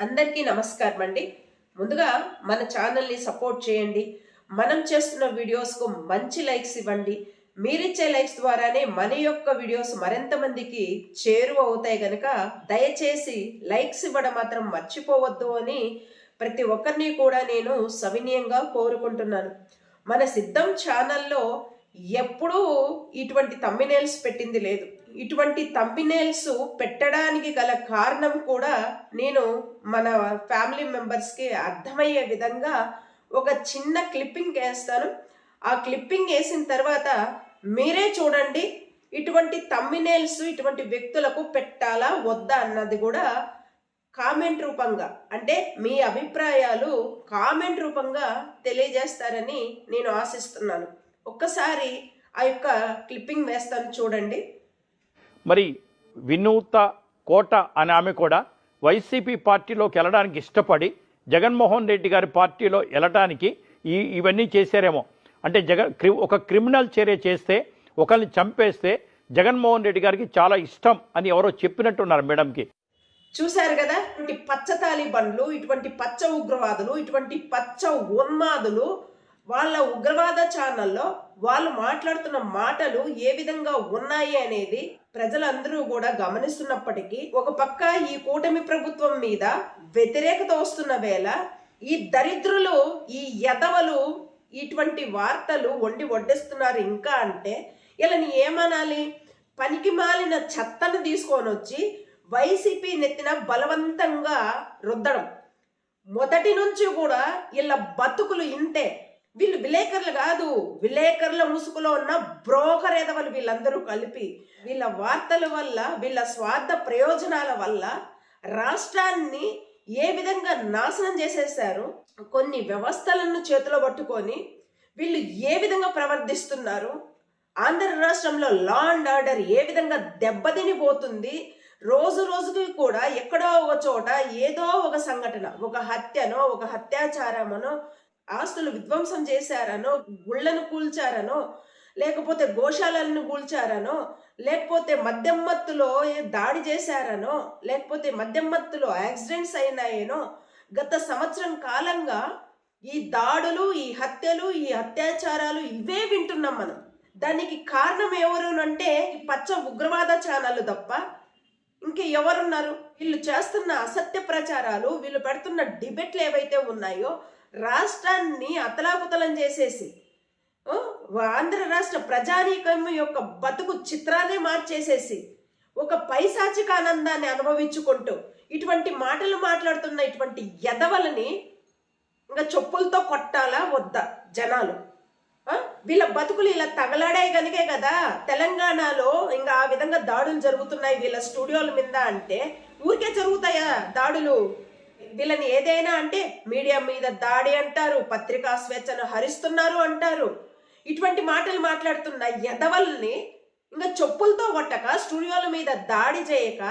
అందరికీ నమస్కారం అండి. ముందుగా మన ఛానల్ని సపోర్ట్ చేయండి. మనం చేస్తున్న వీడియోస్కు మంచి లైక్స్ ఇవ్వండి. మీరిచ్చే లైక్స్ ద్వారానే మన యొక్క వీడియోస్ మరింత మందికి చేరువ అవుతాయి కనుక దయచేసి లైక్స్ ఇవ్వడం మాత్రం మర్చిపోవద్దు అని ప్రతి ఒక్కరిని కూడా నేను సవినీయంగా కోరుకుంటున్నాను. మన సిద్ధం ఛానల్లో ఎప్పుడూ ఇటువంటి తమ్మినేల్స్ పెట్టింది లేదు. ఇటువంటి తమ్మినేల్స్ పెట్టడానికి గల కారణం కూడా నేను మన ఫ్యామిలీ మెంబర్స్కి అర్థమయ్యే విధంగా ఒక చిన్న క్లిప్పింగ్ వేస్తాను. ఆ క్లిప్పింగ్ వేసిన తర్వాత మీరే చూడండి ఇటువంటి తమ్మినేల్స్ ఇటువంటి వ్యక్తులకు పెట్టాలా వద్దా అన్నది కూడా కామెంట్ రూపంగా అంటే మీ అభిప్రాయాలు కామెంట్ రూపంగా తెలియజేస్తారని నేను ఆశిస్తున్నాను. ఒక్కసారి ఆ యొక్క క్లిప్పింగ్ వేస్తాను చూడండి. మరి వినూత కోట అనే ఆమె కూడా వైసీపీ పార్టీలోకి వెళ్ళడానికి ఇష్టపడి జగన్మోహన్ రెడ్డి గారి పార్టీలో వెళ్ళటానికి ఈ ఇవన్నీ చేశారేమో. అంటే జగన్ క్రి- ఒక క్రిమినల్ చర్య చేస్తే ఒకరిని చంపేస్తే జగన్మోహన్ రెడ్డి గారికి చాలా ఇష్టం అని ఎవరో చెప్పినట్టున్నారు మేడంకి. చూశారు కదా ఇటువంటి పచ్చ తాలిబన్లు ఇటువంటి పచ్చ ఉగ్రవాదులు ఇటువంటి పచ్చ ఉన్మాదులు వాళ్ళ ఉగ్రవాద ఛానల్లో వాళ్ళు మాట్లాడుతున్న మాటలు ఏ విధంగా ఉన్నాయి అనేది ప్రజలందరూ కూడా గమనిస్తున్నప్పటికీ ఒక పక్క ఈ కూటమి ప్రభుత్వం మీద వ్యతిరేకత వస్తున్న వేళ ఈ దరిద్రులు ఈ యదవలు ఇటువంటి వార్తలు వండి వడ్డిస్తున్నారు ఇంకా అంటే వీళ్ళని ఏమనాలి? పనికి మాలిన చెత్తను తీసుకొని వచ్చి వైసీపీ నెత్తిన బలవంతంగా రుద్దడం. మొదటి నుంచి కూడా వీళ్ళ బతుకులు ఇంతే. వీళ్ళు విలేకరులు కాదు. విలేకరుల ముసుగులో ఉన్న బ్రోకర్ ఎదవలు వీళ్ళందరూ కలిపి వీళ్ళ వార్తల వల్ల వీళ్ళ స్వార్థ ప్రయోజనాల వల్ల రాష్ట్రాన్ని ఏ విధంగా నాశనం చేసేసారు కొన్ని వ్యవస్థలను చేతిలో పట్టుకొని వీళ్ళు ఏ విధంగా ప్రవర్తిస్తున్నారు ఆంధ్ర రాష్ట్రంలో లా అండ్ ఆర్డర్ ఏ విధంగా దెబ్బతిని పోతుంది రోజు రోజుకి కూడా ఎక్కడో ఒక చోట ఏదో ఒక సంఘటన ఒక హత్యనో ఒక హత్యాచారమనో ఆస్తులు విధ్వంసం చేశారనో గుళ్ళను కూల్చారనో లేకపోతే గోశాలను కూల్చారనో లేకపోతే మద్యం మత్తులో దాడి చేశారనో లేకపోతే మద్యం మత్తులో యాక్సిడెంట్స్ అయినాయేనో గత సంవత్సరం కాలంగా ఈ దాడులు ఈ హత్యలు ఈ అత్యాచారాలు ఇవే వింటున్నాం మనం. దానికి కారణం ఎవరు అంటే పచ్చ ఉగ్రవాద ఛానళ్ళు తప్ప ఇంకా ఎవరున్నారు? వీళ్ళు చేస్తున్న అసత్య ప్రచారాలు వీళ్ళు పెడుతున్న డిబేట్లు ఏవైతే ఉన్నాయో రాష్ట్రాన్ని అతలాకుతలం చేసేసి ఆంధ్ర రాష్ట్ర ప్రజానీకం యొక్క బతుకు చిత్రాన్ని మార్చేసేసి ఒక పైశాచిక ఆనందాన్ని అనుభవించుకుంటూ ఇటువంటి మాటలు మాట్లాడుతున్న ఇటువంటి ఎదవలని ఇంకా చెప్పులతో కొట్టాలా వద్దా జనాలు? వీళ్ళ బతుకులు ఇలా తగలాడాయి కనుకే కదా తెలంగాణలో ఇంకా ఆ విధంగా దాడులు జరుగుతున్నాయి వీళ్ళ స్టూడియోల మీద అంటే. ఊరికే జరుగుతాయా దాడులు? వీళ్ళని ఏదైనా అంటే మీడియా మీద దాడి అంటారు పత్రికా స్వేచ్ఛను హరిస్తున్నారు అంటారు. ఇటువంటి మాటలు మాట్లాడుతున్న ఎదవల్ని ఇంకా చెప్పులతో కొట్టక స్టూడియోల మీద దాడి చేయక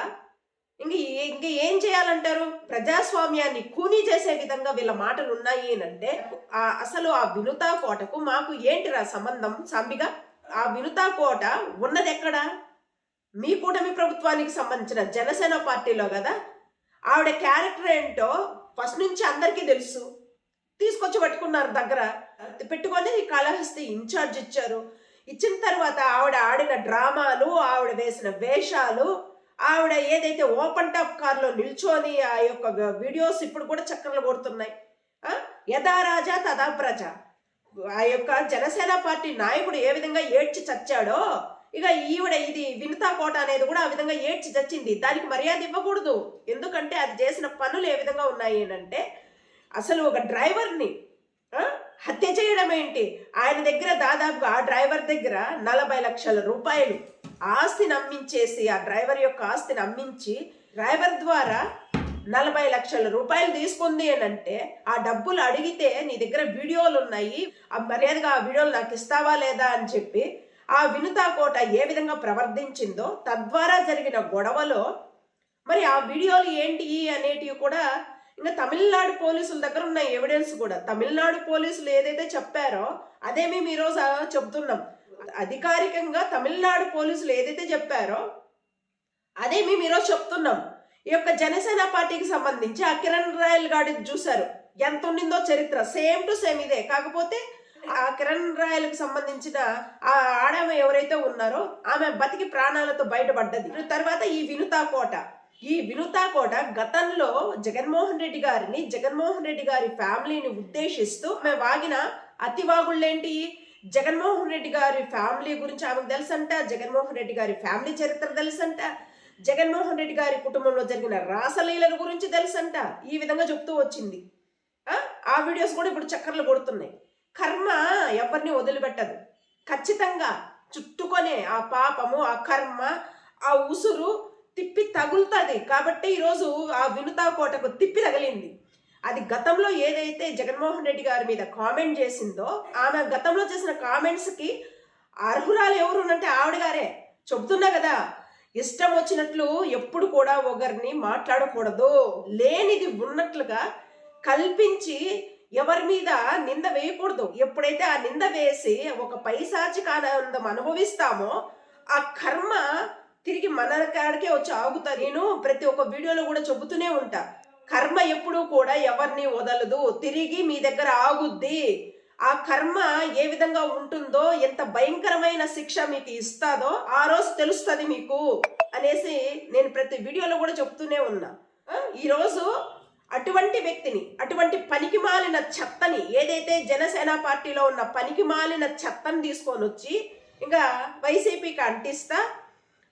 ఇంక ఇంక ఏం చేయాలంటారు? ప్రజాస్వామ్యాన్ని కూనీ చేసే విధంగా వీళ్ళ మాటలు ఉన్నాయి అంటే ఆ అసలు ఆ వినుతా కోటకు మాకు ఏంటిరా సంబంధం సాంబిగా? ఆ వినుతా కోట ఉన్నది ఎక్కడ? మీ కూటమి ప్రభుత్వానికి సంబంధించిన జనసేన పార్టీలో కదా? ఆవిడ క్యారెక్టర్ ఏంటో ఫస్ట్ నుంచి అందరికీ తెలుసు. తీసుకొచ్చి పట్టుకున్నారు దగ్గర. పెట్టుకొని కళహస్తి ఇన్ఛార్జ్ ఇచ్చారు. ఇచ్చిన తర్వాత ఆవిడ ఆడిన డ్రామాలు ఆవిడ వేసిన వేషాలు ఆవిడ ఏదైతే ఓపెన్ టాప్ కార్లో నిల్చొని ఆ యొక్క వీడియోస్ ఇప్పుడు కూడా చక్కర్లు కొడుతున్నాయి. ఆ? యథా రాజా తదా ప్రజ. ఆ యొక్క జనసేన పార్టీ నాయకుడు ఏ విధంగా ఏడ్చి చచ్చాడో ఇక ఈవిడ ఇది వినుతా కోట అనేది కూడా ఆ విధంగా ఏడ్చి చచ్చింది. దానికి మర్యాద ఇవ్వకూడదు. ఎందుకంటే అది చేసిన పనులు ఏ విధంగా ఉన్నాయి అంటే అసలు ఒక డ్రైవర్ని హత్య చేయడం ఏంటి? ఆయన దగ్గర దాదాపుగా ఆ డ్రైవర్ దగ్గర నలభై లక్షల రూపాయలు ఆస్తిని అమ్మించేసి ఆ డ్రైవర్ యొక్క ఆస్తిని అమ్మించి డ్రైవర్ ద్వారా నలభై లక్షల రూపాయలు తీసుకుంది అని అంటే ఆ డబ్బులు అడిగితే నీ దగ్గర వీడియోలు ఉన్నాయి. ఆ మర్యాదగా ఆ వీడియోలు నాకు ఇస్తావా లేదా అని చెప్పి ఆ వినుతా కోట ఏ విధంగా ప్రవర్తించిందో తద్వారా జరిగిన గొడవలో మరి ఆ వీడియోలు ఏంటి అనేటివి కూడా ఇంకా తమిళనాడు పోలీసుల దగ్గర ఉన్న ఎవిడెన్స్ కూడా. తమిళనాడు పోలీసులు ఏదైతే చెప్పారో అదే మేము ఈరోజు చెప్తున్నాం. అధికారికంగా తమిళనాడు పోలీసులు ఏదైతే చెప్పారో అదే మేము ఈరోజు చెప్తున్నాం. ఈ యొక్క జనసేన పార్టీకి సంబంధించి ఆ కిరణ్ రాయల్ గాడి చూశారు. ఎంత ఉండిందో చరిత్ర. సేమ్ టు సేమ్ ఇదే. కాకపోతే ఆ కిరణ్ రాయలకు సంబంధించిన ఆ ఆడమే ఎవరైతే ఉన్నారో ఆమె బతికి ప్రాణాలతో బయటపడ్డది. తర్వాత ఈ వినుతా కోట. ఈ వినుతా కోట గతంలో జగన్మోహన్ రెడ్డి గారిని జగన్మోహన్ రెడ్డి గారి ఫ్యామిలీని ఉద్దేశిస్తూ ఆమె వాగిన అతివాగుళ్ళేంటి జగన్మోహన్ రెడ్డి గారి ఫ్యామిలీ గురించి ఆమెకు తెలుసంట? జగన్మోహన్ రెడ్డి గారి ఫ్యామిలీ చరిత్ర తెలుసంట? జగన్మోహన్ రెడ్డి గారి కుటుంబంలో జరిగిన రాసలీలల గురించి తెలుసంట? ఈ విధంగా చెప్తూ వచ్చింది. ఆ వీడియోస్ కూడా ఇప్పుడు చక్కర్లు కొడుతున్నాయి. కర్మ ఎవరిని వదిలిపెట్టదు. ఖచ్చితంగా చుట్టుకొనే ఆ పాపము ఆ కర్మ ఆ ఉసురు తిప్పి తగులుతుంది. కాబట్టి ఈరోజు ఆ వినుతా కోటకు తిప్పి తగిలింది. అది గతంలో ఏదైతే జగన్మోహన్ రెడ్డి గారి మీద కామెంట్ చేసిందో ఆమె గతంలో చేసిన కామెంట్స్కి అర్హురాలు ఎవరు అంటే ఆవిడ గారే. చెబుతున్నా కదా ఇష్టం వచ్చినట్లు ఎప్పుడు కూడా ఒకరిని మాట్లాడకూడదు. లేనిది ఉన్నట్లుగా కల్పించి ఎవరి మీద నింద వేయకూడదు. ఎప్పుడైతే ఆ నింద వేసి ఒక పైశాచిక ఆనందం అనుభవిస్తామో ఆ కర్మ తిరిగి మన కాడికే వచ్చి ఆగుతా. నేను ప్రతి ఒక్క వీడియోలో కూడా చెబుతూనే ఉంటా. కర్మ ఎప్పుడూ కూడా ఎవరిని వదలదు. తిరిగి మీ దగ్గర ఆగుద్ది. ఆ కర్మ ఏ విధంగా ఉంటుందో ఎంత భయంకరమైన శిక్ష మీకు ఇస్తాదో ఆ రోజు తెలుస్తుంది మీకు అనేసి నేను ప్రతి వీడియోలో కూడా చెప్తూనే ఉన్నా. ఈరోజు అటువంటి వ్యక్తిని అటువంటి పనికి మాలిన చెత్తని ఏదైతే జనసేన పార్టీలో ఉన్న పనికి మాలిన చెత్తని తీసుకొని వచ్చి ఇంకా వైసీపీకి అంటిస్తా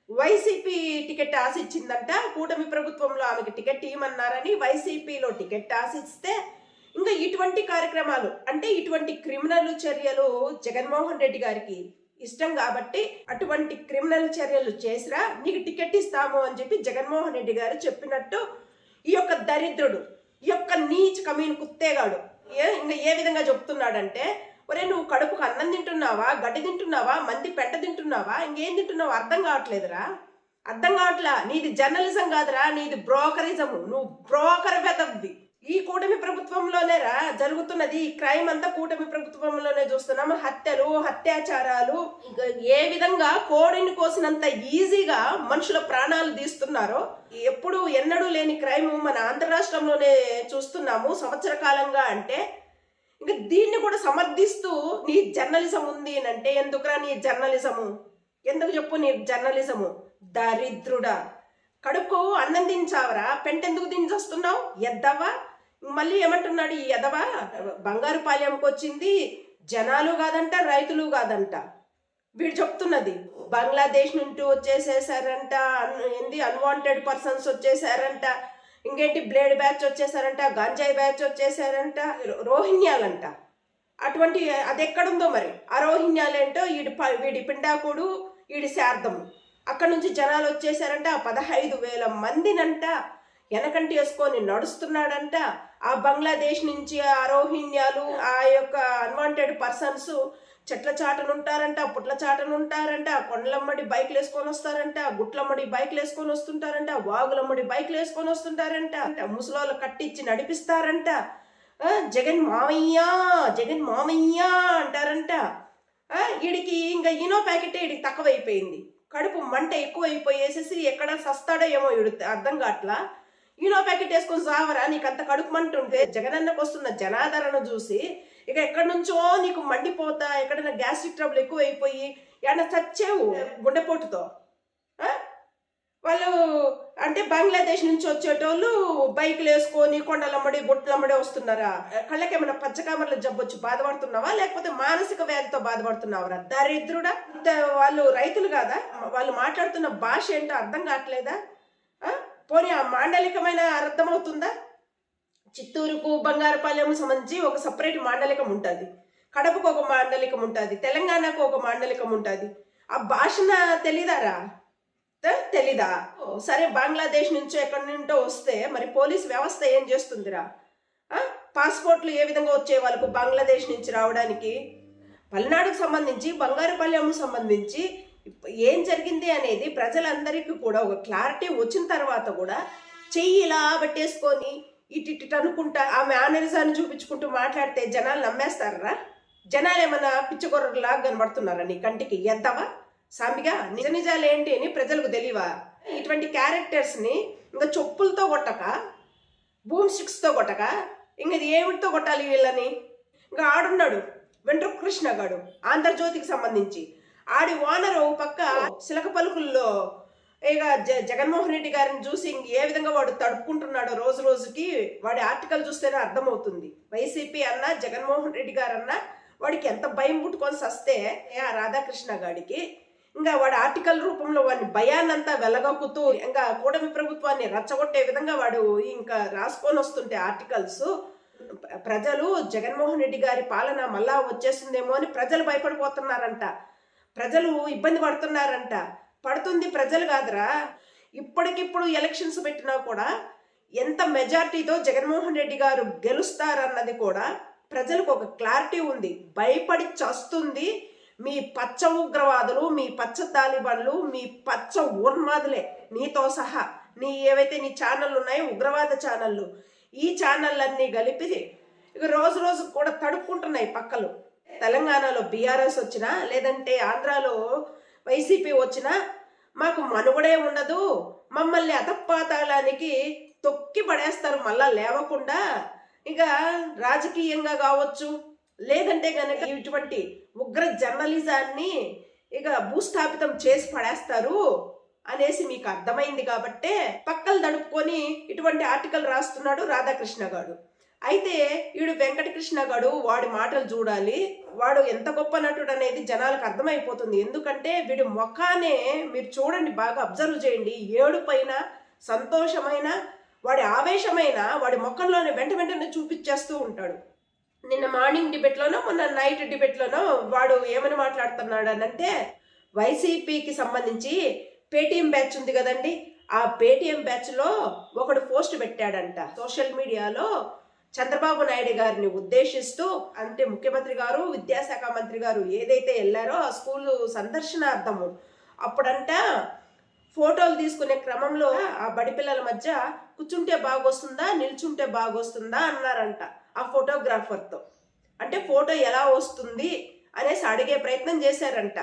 వైసీపీ టికెట్ ఆశించిందంట కూటమి ప్రభుత్వంలో ఆమెకి టికెట్ ఇవ్వమన్నారని వైసీపీలో టికెట్ ఆశిస్తే ఇంకా ఇటువంటి కార్యక్రమాలు అంటే ఇటువంటి క్రిమినల్ చర్యలు జగన్మోహన్ రెడ్డి గారికి ఇష్టం కాబట్టి అటువంటి క్రిమినల్ చర్యలు చేసిరా నీకు టికెట్ ఇస్తాము అని చెప్పి జగన్మోహన్ రెడ్డి గారు చెప్పినట్టు ఈ యొక్క దరిద్రుడు ఈ యొక్క నీచ్ కమీన్ కుత్తేగాడు. ఏ ఇంకా ఏ విధంగా చెప్తున్నాడంటే ఒరే నువ్వు కడుపుకు అన్నం తింటున్నావా? గడ్డి తింటున్నావా? మంది పెట్ట తింటున్నావా? ఇంకేం తింటున్నావా అర్థం కావట్లేదురా. అర్థం కావట్లా? నీది జర్నలిజం కాదురా నీది బ్రోకరిజము. నువ్వు బ్రోకర్ వెదవ్వి ఈ కూటమి ప్రభుత్వంలోనేరా జరుగుతున్నది. ఈ క్రైమ్ అంతా కూటమి ప్రభుత్వంలోనే చూస్తున్నాము. హత్యలు హత్యాచారాలు ఏ విధంగా కోడిని కోసినంత ఈజీగా మనుషుల ప్రాణాలు తీస్తున్నారో ఎప్పుడు ఎన్నడూ లేని క్రైమ్ మన ఆంధ్ర రాష్ట్రంలోనే చూస్తున్నాము సంవత్సర కాలంగా అంటే. ఇంకా దీన్ని కూడా సమర్థిస్తూ నీ జర్నలిజం ఉంది అని అంటే ఎందుకురా నీ జర్నలిజము? ఎందుకు చెప్పు నీ జర్నలిజము? దరిద్రుడా. కడుపు అన్నం దించావరా పెంటెందుకు దించొస్తున్నావు ఎద్దవా మళ్ళీ ఏమంటున్నాడు ఈ ఎదవా బంగారు పాలెంకి వచ్చింది జనాలు కాదంట రైతులు కాదంట. వీడు చెప్తున్నది బంగ్లాదేశ్ నుండి వచ్చేసేసారంట అన్- ఏంది అన్వాంటెడ్ పర్సన్స్ వచ్చేసారంట ఇంకేంటి బ్లేడ్ బ్యాచ్ వచ్చేసారంట గంజాయి బ్యాచ్ వచ్చేసారంట రోహిణ్యాలంట. అటువంటి అది ఎక్కడుందో మరి? ఆ రోహిణ్యాలేంటో వీడి ప- వీడి పిండాకుడు వీడి శార్థము అక్కడ నుంచి జనాలు వచ్చేసారంట ఆ పదహైదు వేల మందినంట వెనకంటి వేసుకొని నడుస్తున్నాడంట. ఆ బంగ్లాదేశ్ నుంచి ఆ రోహిణ్యాలు ఆ యొక్క అన్వాంటెడ్ పర్సన్స్ చెట్ల చాటనుంటారంట పుట్ల చాటనుంటారంట. కొండలమ్మడి బైక్లు వేసుకొని వస్తారంట. గుట్లమ్మడి బైక్లు వేసుకొని వస్తుంటారంట. వాగులమ్మడి బైక్లు వేసుకొని వస్తుంటారంట. ముసలోళ్ళు కట్టించి నడిపిస్తారంట. జగన్ మామయ్య జగన్ మామయ్య అంటారంట. ఆ, ఈడికి ఇంకా ఇనో ప్యాకెట్ ఈడికి తక్కువైపోయింది. కడుపు మంట ఎక్కువ అయిపోయేసేసి ఎక్కడ సస్తాడో ఏమో అర్థం కావట్లా? ఈనో ప్యాకెట్ వేసుకొని సావరా? నీకు అంత కడుపు మంట ఉంటే జగనన్నకు వస్తున్న జనాదరణ చూసి ఇక ఎక్కడి నుంచో నీకు మండిపోతా ఎక్కడైనా గ్యాస్ట్రిక్ ట్రబుల్ ఎక్కువ అయిపోయి ఏమన్నా చచ్చావు గుండెపోటుతో? వాళ్ళు అంటే బంగ్లాదేశ్ నుంచి వచ్చేటోళ్ళు బైకులు వేసుకొని కొండలమ్మడి గుట్లమ్మడి వస్తున్నారా? కళ్ళకి ఏమైనా పచ్చకామర్ల జబ్బొచ్చి బాధపడుతున్నావా? లేకపోతే మానసిక వ్యాధితో బాధపడుతున్నావరా? దరిద్రుడా? ఇంత వాళ్ళు రైతులు కాదా? వాళ్ళు మాట్లాడుతున్న భాష ఏంటో అర్థం కావట్లేదా? పోనీ ఆ మాండలికమైన అర్థమవుతుందా చిత్తూరుకు బంగారపాలెం సంబంధించి ఒక సపరేట్ మాండలికం ఉంటుంది. కడపకు ఒక మాండలికం ఉంటుంది. తెలంగాణకు ఒక మాండలికం ఉంటుంది. ఆ భాషన తెలీదారా? తెలీదా? ఓ, సరే బంగ్లాదేశ్ నుంచో ఎక్కడి నుంటో వస్తే మరి పోలీస్ వ్యవస్థ ఏం చేస్తుందిరా? పాస్పోర్ట్లు ఏ విధంగా వచ్చే వాళ్ళకు బంగ్లాదేశ్ నుంచి రావడానికి? పల్నాడుకు సంబంధించి బంగారుపల్లెము సంబంధించి ఏం జరిగింది అనేది ప్రజలందరికీ కూడా ఒక క్లారిటీ వచ్చిన తర్వాత కూడా చెయ్యి ఇలా పెట్టేసుకొని ఇటు ఇటు అనుకుంటా ఆ మేనరిజాన్ని చూపించుకుంటూ మాట్లాడితే జనాలు నమ్మేస్తారా? జనాలు ఏమన్నా పిచ్చగొర్రలాగా కనబడుతున్నారా నీ కంటికి? ఎద్దవా? సాంబిగా నిజ నిజాలు ఏంటి అని ప్రజలకు తెలియవా? ఇటువంటి క్యారెక్టర్స్ని ఇంకా చెప్పులతో కొట్టక బూమ్ స్టిక్స్తో కొట్టక ఇంక ఇది ఏమిటితో కొట్టాలి వీళ్ళని? ఇంకా ఆడున్నాడు వెంట్రుక కృష్ణ గాడు ఆంధ్రజ్యోతికి సంబంధించి. ఆడి ఓనర్ ఓ పక్క సిలక పలుకుల్లో ఇక జ జగన్మోహన్ రెడ్డి గారిని చూసి ఇంక ఏ విధంగా వాడు తడుపుకుంటున్నాడో రోజు రోజుకి వాడి ఆర్టికల్ చూస్తేనే అర్థమవుతుంది. వైసీపీ అన్నా జగన్మోహన్ రెడ్డి గారన్నా వాడికి ఎంత భయం పుట్టుకొని సస్తే ఆ రాధాకృష్ణ గాడికి ఇంకా వాడు ఆర్టికల్ రూపంలో వాడిని భయాన్నంతా వెలగొక్కుతూ ఇంకా కూటమి ప్రభుత్వాన్ని రచ్చగొట్టే విధంగా వాడు ఇంకా రాసుకొని వస్తుంటే ఆర్టికల్స్ ప్రజలు జగన్మోహన్ రెడ్డి గారి పాలన మళ్ళా వచ్చేసిందేమో అని ప్రజలు భయపడిపోతున్నారంట. ప్రజలు ఇబ్బంది పడుతున్నారంట. పడుతుంది ప్రజలు కాదురా. ఇప్పటికిప్పుడు ఎలక్షన్స్ పెట్టినా కూడా ఎంత మెజార్టీతో జగన్మోహన్ రెడ్డి గారు గెలుస్తారన్నది కూడా ప్రజలకు ఒక క్లారిటీ ఉంది. భయపడి చస్తుంది మీ పచ్చ ఉగ్రవాదులు మీ పచ్చ తాలిబాన్లు మీ పచ్చ ఉన్మాదులే. నీతో సహా నీ ఏవైతే నీ ఛానళ్ళు ఉన్నాయో ఉగ్రవాద ఛానళ్ళు ఈ ఛానళ్ళన్నీ కలిపి ఇక రోజు రోజు కూడా తడుపుకుంటున్నాయి పక్కలు. తెలంగాణలో బీఆర్ఎస్ వచ్చినా లేదంటే ఆంధ్రాలో వైసీపీ వచ్చినా మాకు మనుగడే ఉండదు. మమ్మల్ని అధపాతాళానికి తొక్కి పడేస్తారు మళ్ళా లేవకుండా. ఇక రాజకీయంగా కావచ్చు లేదంటే కనుక ఇటువంటి ఉగ్ర జర్నలిజాన్ని ఇక భూస్థాపితం చేసి పడేస్తారు అనేసి మీకు అర్థమైంది కాబట్టే పక్కలు దడుపుకొని ఇటువంటి ఆర్టికల్ రాస్తున్నాడు రాధాకృష్ణ గారు. అయితే వీడు వెంకటకృష్ణ గాడు వాడి మాటలు చూడాలి వాడు ఎంత గొప్ప నటుడు అనేది జనాలకు అర్థమైపోతుంది. ఎందుకంటే వీడి ముఖానే మీరు చూడండి బాగా అబ్జర్వ్ చేయండి. ఏడు పైన సంతోషమైన వాడి ఆవేశమైన వాడి ముఖంలోనే వెంట వెంటనే చూపించేస్తూ ఉంటాడు. నిన్న మార్నింగ్ డిబేట్లోనో మొన్న నైట్ డిబేట్లోనో వాడు ఏమని మాట్లాడుతున్నాడు అనంటే వైసీపీకి సంబంధించి పేటీఎం బ్యాచ్ ఉంది కదండి ఆ పేటీఎం బ్యాచ్లో ఒకడు పోస్ట్ పెట్టాడంట. సోషల్ మీడియాలో చంద్రబాబు నాయుడు గారిని ఉద్దేశిస్తూ అంటే ముఖ్యమంత్రి గారు విద్యాశాఖ మంత్రి గారు ఏదైతే వెళ్ళారో ఆ స్కూల్ సందర్శనార్థము అప్పుడంట ఫోటోలు తీసుకునే క్రమంలో ఆ బడి పిల్లల మధ్య కూర్చుంటే బాగొస్తుందా నిల్చుంటే బాగొస్తుందా అన్నారంట. ఆ ఫోటోగ్రాఫర్తో. అంటే ఫోటో ఎలా వస్తుంది అనేసి అడిగే ప్రయత్నం చేశారంట.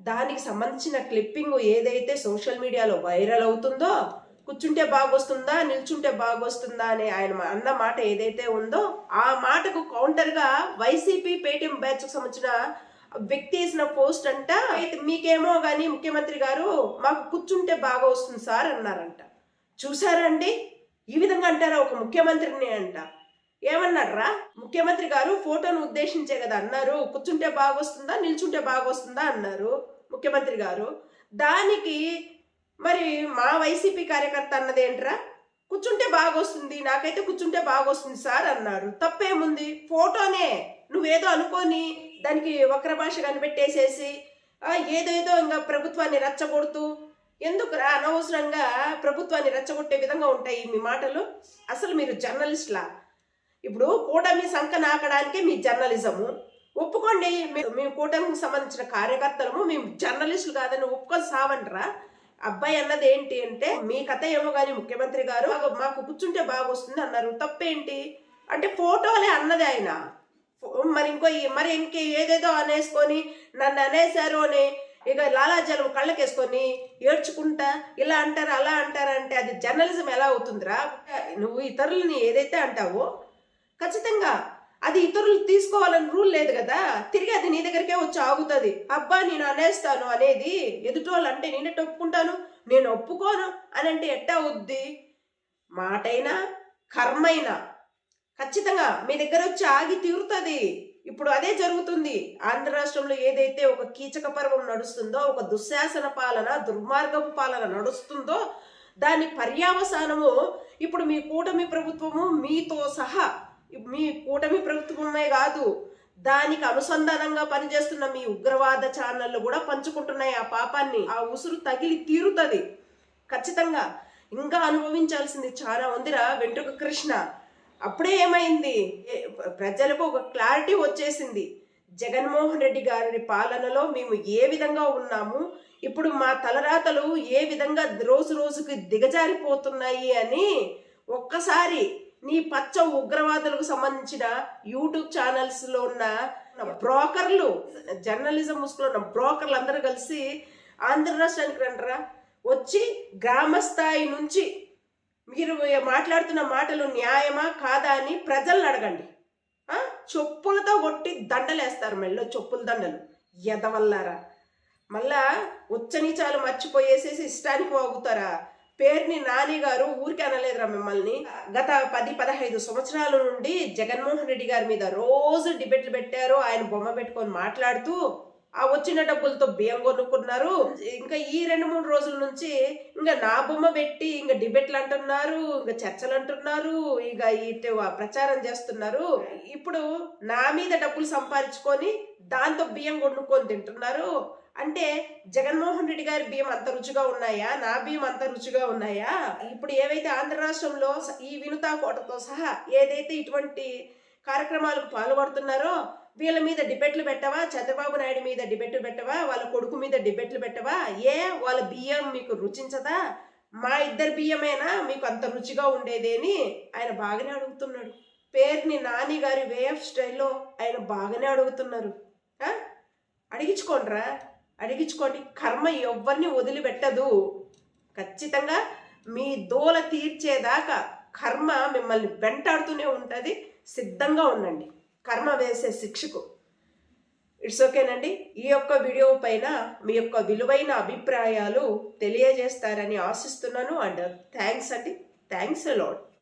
దానికి సంబంధించిన క్లిప్పింగ్ ఏదైతే సోషల్ మీడియాలో వైరల్ అవుతుందో కూర్చుంటే బాగొస్తుందా నిల్చుంటే బాగొస్తుందా అనే ఆయన మా- అన్న మాట ఏదైతే ఉందో ఆ మాటకు కౌంటర్గా వైసీపీ పేటీఎం బ్యాచ్కు సంబంధించిన వ్యక్తి వేసిన పోస్ట్ అంట. అయితే మీకేమో కానీ ముఖ్యమంత్రి గారు మాకు కూర్చుంటే బాగా వస్తుంది సార్ అన్నారంట. చూసారండి ఈ విధంగా అంటారా ఒక ముఖ్యమంత్రిని అంట. ఏమన్నారా ముఖ్యమంత్రి గారు ఫోటోను ఉద్దేశించే కదా అన్నారు. కూర్చుంటే బాగొస్తుందా? నిల్చుంటే బాగొస్తుందా అన్నారు ముఖ్యమంత్రి గారు. దానికి మరి మా వైసీపీ కార్యకర్త అన్నది ఏంట్రా? కూర్చుంటే బాగొస్తుంది నాకైతే కూర్చుంటే బాగొస్తుంది సార్ అన్నారు. తప్పేముంది? ఫోటోనే. నువ్వేదో అనుకొని దానికి వక్ర భాష కనిపెట్టేసేసి ఏదేదో ఇంకా ప్రభుత్వాన్ని రచ్చగొడుతూ ఎందుకురా అనవసరంగా ప్రభుత్వాన్ని రెచ్చగొట్టే విధంగా ఉంటాయి మీ మాటలు? అసలు మీరు జర్నలిస్ట్లా? ఇప్పుడు కూటమి సంఖ నాకడానికే మీ జర్నలిజము. ఒప్పుకోండి మీ- మేము కూటమికి సంబంధించిన కార్యకర్తలము మేము జర్నలిస్టులు కాదని ఒప్పుకొని సావంట్రా అబ్బాయి అన్నది ఏంటి అంటే మీ కథ ఏమో కానీ ముఖ్యమంత్రి గారు "మాకు- కూర్చుంటే కూర్చుంటే బాగొస్తుంది అన్నారు. తప్పేంటి? అంటే ఫోటోలే అన్నది ఆయన. మరి ఇంకో ఈ- మరి ఇంకే ఏదేదో అనేసుకొని నన్ను అనేశారు అని ఇక లాలాజలం కళ్ళకేసుకొని ఏడ్చుకుంటా ఇలా అంటారు అలా అంటారు అంటే అది జర్నలిజం ఎలా అవుతుందిరా? నువ్వు ఇతరులని ఏదైతే అంటావో ఖచ్చితంగా. అది ఇతరులు తీసుకోవాలని రూల్ లేదు కదా. తిరిగి అది నీ దగ్గరికే వచ్చి ఆగుతుంది. అబ్బా నేను అనేస్తాను అనేది ఎదుటోళ్ళు అంటే నేనెట్ట ఒప్పుకుంటాను నేను ఒప్పుకోను అని అంటే ఎట్టా అవుద్ది? మాటైనా కర్మైనా. ఖచ్చితంగా మీ దగ్గర వచ్చి ఆగి తీరుతుంది. ఇప్పుడు అదే జరుగుతుంది. ఆంధ్ర రాష్ట్రంలో ఏదైతే ఒక కీచక పర్వం నడుస్తుందో ఒక దుశ్శాసన పాలన దుర్మార్గపు పాలన నడుస్తుందో దాని పర్యావసానము. ఇప్పుడు మీ కూటమి ప్రభుత్వము మీతో సహా మీ కూటమి ప్రభుత్వమే కాదు దానికి అనుసంధానంగా పనిచేస్తున్న మీ ఉగ్రవాద ఛానళ్ళు కూడా పంచుకుంటున్నాయి ఆ పాపాన్ని. ఆ ఉసురు తగిలి తీరుతుంది. ఖచ్చితంగా ఇంకా అనుభవించాల్సింది చాలా ఉందిరా వెంట్రుక కృష్ణ. అప్పుడే ఏమైంది? ప్రజలకు ఒక క్లారిటీ వచ్చేసింది. జగన్మోహన్ రెడ్డి గారి పాలనలో మేము ఏ విధంగా ఉన్నాము? ఇప్పుడు మా తలరాతలు ఏ విధంగా రోజు రోజుకి దిగజారిపోతున్నాయి అని ఒక్కసారి నీ పచ్చ ఉగ్రవాదులకు సంబంధించిన యూట్యూబ్ ఛానల్స్లో ఉన్న బ్రోకర్లు జర్నలిజం ముసుగులో ఉన్న బ్రోకర్లు అందరూ కలిసి ఆంధ్ర రాష్ట్రానికి రండరా? వచ్చి గ్రామ స్థాయి నుంచి మీరు మాట్లాడుతున్న మాటలు న్యాయమా కాదా అని ప్రజలను అడగండి. చెప్పులతో కొట్టి దండలేస్తారు మెల్లో చెప్పుల దండలు. ఎదవల్లారా? మళ్ళా ఉచ్చనీచాలు మర్చిపోయేసేసి ఇష్టానికి పోగుతారా పేరుని నాని గారు ఊరికే అనలేదురా మిమ్మల్ని. గత పది పదహైదు సంవత్సరాల నుండి జగన్మోహన్ రెడ్డి గారి మీద రోజు డిబేట్లు పెట్టారు. ఆయన బొమ్మ పెట్టుకొని మాట్లాడుతూ ఆ వచ్చిన డబ్బులతో బియ్యం కొనుక్కున్నారు. ఇంకా ఈ రెండు మూడు రోజుల నుంచి ఇంకా నా బొమ్మ పెట్టి ఇంకా డిబేట్లు అంటున్నారు ఇంకా చర్చలు అంటున్నారు ఇక ఇటు ప్రచారం చేస్తున్నారు. ఇప్పుడు నా మీద డబ్బులు సంపాదించుకొని దాంతో బియ్యం కొనుక్కొని తింటున్నారు. అంటే జగన్మోహన్ రెడ్డి గారి బియ్యం అంత రుచిగా ఉన్నాయా? నా బియ్యం అంత రుచిగా ఉన్నాయా? ఇప్పుడు ఏవైతే ఆంధ్ర రాష్ట్రంలో ఈ వినుతా కోటతో సహా ఏదైతే ఇటువంటి కార్యక్రమాలకు పాల్పడుతున్నారో వీళ్ళ మీద డిబెట్లు పెట్టవా? చంద్రబాబు నాయుడు మీద డిబెట్లు పెట్టవా? వాళ్ళ కొడుకు మీద డిబెట్లు పెట్టవా? ఏ వాళ్ళ బియ్యం మీకు రుచించదా? మా ఇద్దరు బియ్యమేనా? మీకు అంత రుచిగా ఉండేదేని ఆయన బాగానే అడుగుతున్నాడు. పేరుని నాని గారి వే ఆఫ్ స్టైల్లో ఆయన బాగానే అడుగుతున్నారు. అడిగించుకోండిరా. అడిగించుకోండి. కర్మ ఎవరిని వదిలిపెట్టదు. ఖచ్చితంగా మీ దోల తీర్చేదాకా కర్మ మిమ్మల్ని వెంటాడుతూనే ఉంటుంది. సిద్ధంగా ఉండండి. కర్మ వేసే శిక్షకు. ఇట్స్ ఓకేనండి. ఈ యొక్క వీడియో పైన మీ యొక్క విలువైన అభిప్రాయాలు తెలియజేస్తారని ఆశిస్తున్నాను. అండ్ థ్యాంక్స్ అండి. Thanks lord